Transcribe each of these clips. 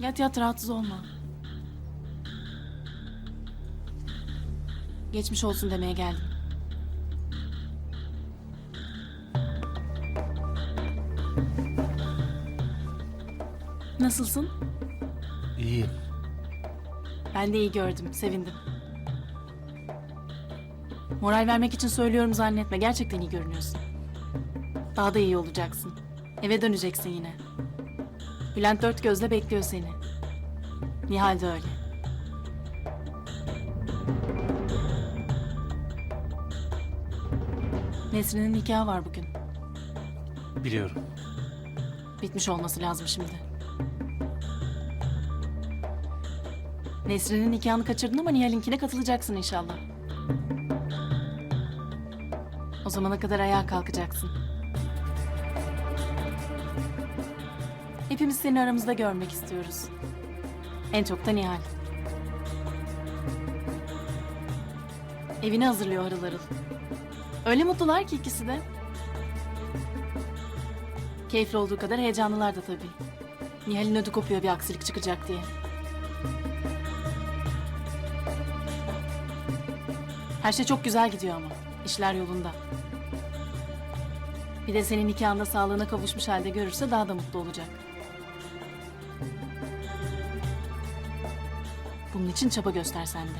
Yat yat rahatsız olma. Geçmiş olsun demeye geldim. Nasılsın? İyiyim. Ben de iyi gördüm, sevindim. Moral vermek için söylüyorum zannetme. Gerçekten iyi görünüyorsun. Daha da iyi olacaksın. Eve döneceksin yine. Bülent dört gözle bekliyor seni. Nihal de öyle. Nesrin'in nikahı var bugün. Biliyorum. Bitmiş olması lazım şimdi. Nesrin'in nikahını kaçırdın ama Nihal'inkine katılacaksın inşallah. O zamana kadar ayağa kalkacaksın. Hepimiz seni aramızda görmek istiyoruz. En çok da Nihal. Evini hazırlıyor harıl harıl. Öyle mutlular ki ikisi de. Keyifli olduğu kadar heyecanlılar da tabii. Nihal'in ödü kopuyor bir aksilik çıkacak diye. Her şey çok güzel gidiyor ama. İşler yolunda. Bir de senin nikahında sağlığına kavuşmuş halde görürse daha da mutlu olacak. Bunun için çaba göster sen de.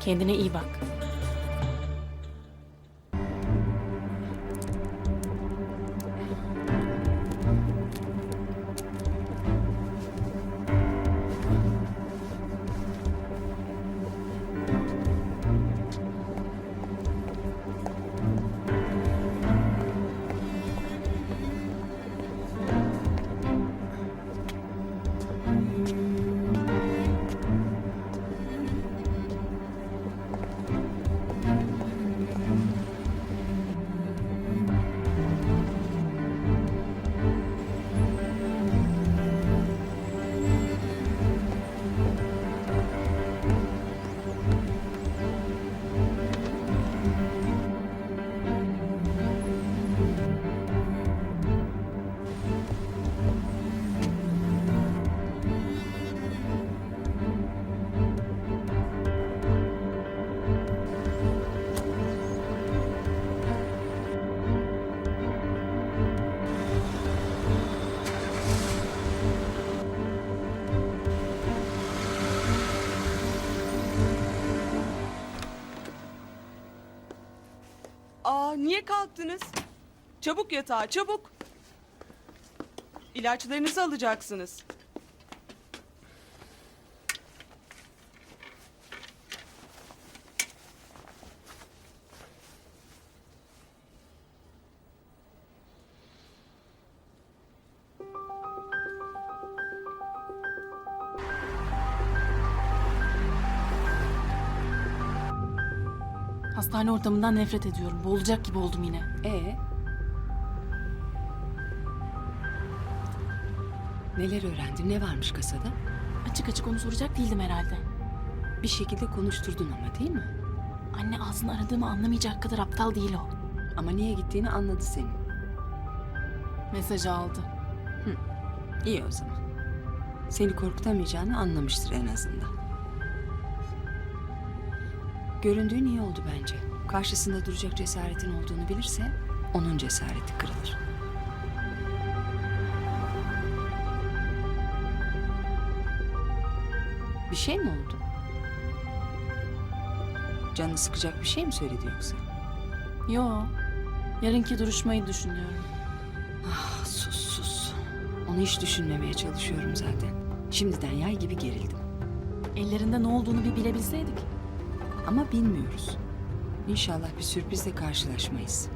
Kendine iyi bak. Niye kalktınız? Çabuk yatağa çabuk. İlaçlarınızı alacaksınız. Hastane ortamından nefret ediyorum. Boğulacak gibi oldum yine. Ee? Neler öğrendin? Ne varmış kasada? Açık açık onu soracak değildim herhalde. Bir şekilde konuşturdun ama değil mi? Anne ağzını aradığımı anlamayacak kadar aptal değil o. Ama niye gittiğini anladı senin. Mesajı aldı. İyi o zaman. Seni korkutamayacağını anlamıştır en azından. Göründüğün iyi oldu bence. Karşısında duracak cesaretin olduğunu bilirse onun cesareti kırılır. Bir şey mi oldu? Canını sıkacak bir şey mi söyledi yoksa? Yo. Yarınki duruşmayı düşünüyorum. Ah, sus sus. Onu hiç düşünmemeye çalışıyorum zaten. Şimdiden yay gibi gerildim. Ellerinde ne olduğunu bir bilebilseydik. Ama bilmiyoruz. İnşallah bir sürprizle karşılaşmayız.